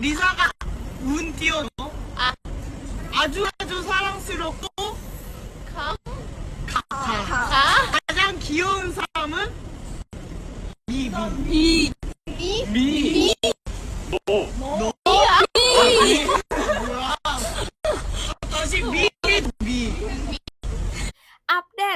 리사가 운 띄어도 아. 아주 아주 사랑스럽고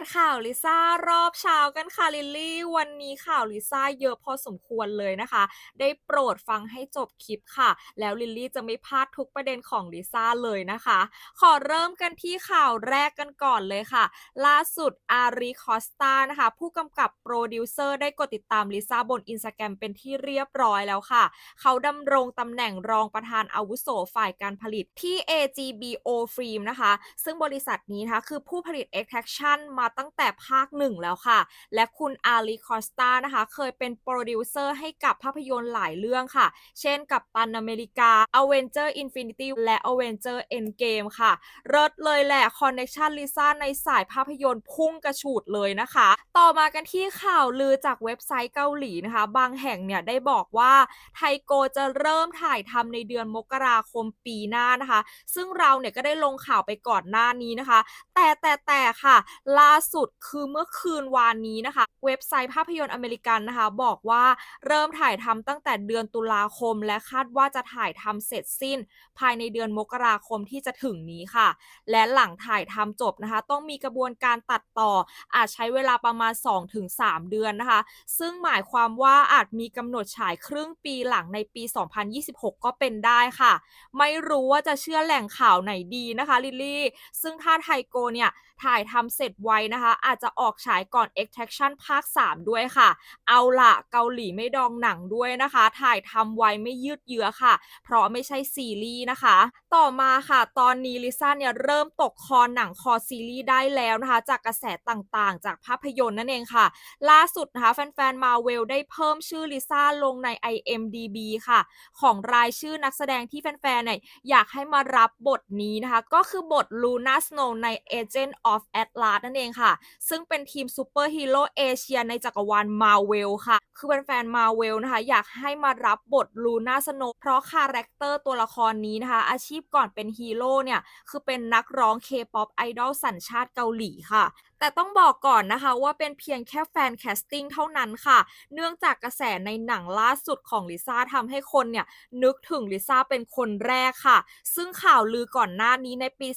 ดข่าวลิซ่ารอบเช้ากันค่ะลิลลี่ วันนี้ข่าวลิซ่าเยอะพอสมควรเลยนะคะ ได้โปรดฟังให้จบคลิปค่ะ แล้วลิลลี่จะไม่พลาดทุกประเด็นของลิซ่าเลยนะคะ ขอเริ่มกันที่ข่าวแรกกันก่อนเลยค่ะ ล่าสุดอารีคอสตานะคะ ผู้กำกับโปรดิวเซอร์ได้กดติดตามลิซ่าบนอินสตาแกรมเป็นที่เรียบร้อยแล้วค่ะ เขาดำรงตำแหน่งรองประธานอาวุโสฝ่ายการผลิตที่ AGBO Film นะคะ ซึ่งบริษัทนี้นะคะคือผู้ผลิต Extraction มาตั้งแต่ภาคหนึ่งแล้วค่ะ และคุณอาลีคอสตานะคะ เคยเป็นโปรดิวเซอร์ให้กับภาพยนตร์หลายเรื่องค่ะ เช่นกับตันอเมริกา Avenger Infinity และ Avenger Endgame ค่ะเริดเลยแหละคอนเน t ชันลิซ่าในสายภาพยนตร์พุ่งกระฉูดเลยนะคะ ต่อมากันที่ข่าวลือจากเว็บไซต์เกาหลีนะคะ บางแห่งเนี่ยได้บอกว่าไทโกจะเริ่มถ่ายทำในเดือนมกราคมปีหน้านะคะ ซึ่งเราเนี่ยก็ได้ลงข่าวไปก่อนหน้านี้นะคะ แต่แต่แต่ค่ะ ล่าสุดคือเมื่อคืนวานนี้นะคะ เว็บไซต์ภาพยนตร์อเมริกันนะคะ บอกว่าเริ่มถ่ายทำตั้งแต่เดือนตุลาคม และคาดว่าจะถ่ายทำเสร็จสิ้น ภายในเดือนมกราคมที่จะถึงนี้ค่ะ และหลังถ่ายทำจบนะคะ ต้องมีกระบวนการตัดต่อ อาจใช้เวลาประมาณ 2-3 เดือนนะคะ ซึ่งหมายความว่าอาจมีกำหนดฉายครึ่งปีหลังในปี 2026 ก็เป็นได้ค่ะ ไม่รู้ว่าจะเชื่อแหล่งข่าวไหนดีนะคะลิลลี่ ซึ่งถ้าไทโกเนี่ยถ่ายทำเสร็จไวนะคะ อาจจะออกฉายก่อน Extraction ภาค 3 ด้วยค่ะ เอาละเกาหลีไม่ดองหนังด้วยนะคะ ถ่ายทำไวไม่ยืดเยื้อค่ะ เพราะไม่ใช่ซีรีส์นะคะ ต่อมาค่ะ ตอนนี้ลิซ่าเนี่ยเริ่มตกคอหนังคอซีรีส์ได้แล้วนะคะ จากกระแสต่างๆ จากภาพยนตร์นั่นเองค่ะ ล่าสุดนะคะ แฟนๆมาเวลได้เพิ่มชื่อลิซ่าลงใน IMDB ค่ะ ของรายชื่อนักแสดงที่แฟนๆเนี่ยอยากให้มารับบทนี้นะคะ ก็คือบท Luna Snow ใน Agent of Atlas นั่นเองค่ะซึ่งเป็นทีมซูเปอร์ฮีโร่เอเชียในจักรวาลมาเวลค่ะ คือแฟนๆมาเวลนะคะ อยากให้มารับบท Luna Snow เพราะคาแรคเตอร์ตัวละครนี้นะคะ อาชีพก่อนเป็นฮีโร่เนี่ย คือเป็นนักร้อง K-POP ไอดอลสัญชาติเกาหลีค่ะแต่ต้องบอกก่อนนะคะว่าเป็นเพียงแค่แฟนแคสติ้งเท่านั้นค่ะ เนื่องจากกระแสในหนังล่าสุดของลิซ่าทำให้คนเนี่ย นึกถึงลิซ่าเป็นคนแรกค่ะ ซึ่งข่าวลือก่อนหน้านี้ในปี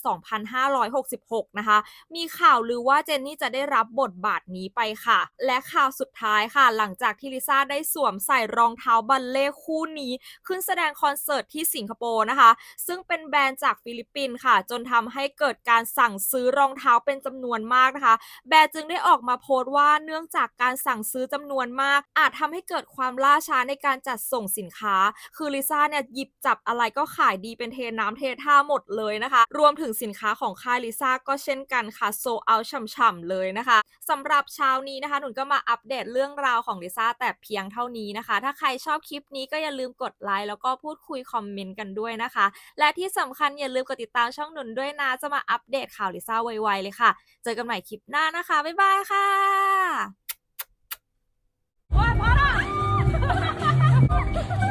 2566 นะคะ มีข่าวลือว่าเจนนี่จะได้รับบทบาทนี้ไปค่ะ และข่าวสุดท้ายค่ะ หลังจากที่ลิซ่าได้สวมใส่รองเท้าบัลเล่คู่นี้ ขึ้นแสดงคอนเสิร์ตที่สิงคโปร์นะคะ ซึ่งเป็นแบรนด์จากฟิลิปปินส์ค่ะ จนทำให้เกิดการสั่งซื้อรองเท้าเป็นจำนวนมากนะคะ แบรนด์จึงได้ออกมาโพสต์ว่าเนื่องจากการสั่งซื้อจำนวนมาก อาจทำให้เกิดความล่าช้าในการจัดส่งสินค้า คือลิซ่าเนี่ยหยิบจับอะไรก็ขายดีเป็นเทน้ำเทท่าหมดเลยนะคะ รวมถึงสินค้าของค่ายลิซ่าก็เช่นกันค่ะโซเอาฉ่ำำเลยนะคะสำหรับเช้านี้นะคะหนุนก็มาอัปเดตเรื่องราวของลิซ่าแต่เพียงเท่านี้นะคะ ถ้าใครชอบคลิปนี้ก็อย่าลืมกดไลค์แล้วก็พูดคุยคอมเมนต์กันด้วยนะคะ และที่สำคัญอย่าลืมกดติดตามช่องหนุนด้วยนะจะมาอัปเดตข่าวลิซ่าไวๆเลยค่ะ เจอกันใหม่คลิปหน้านะคะ บ๊ายบายค่ะว้พอะ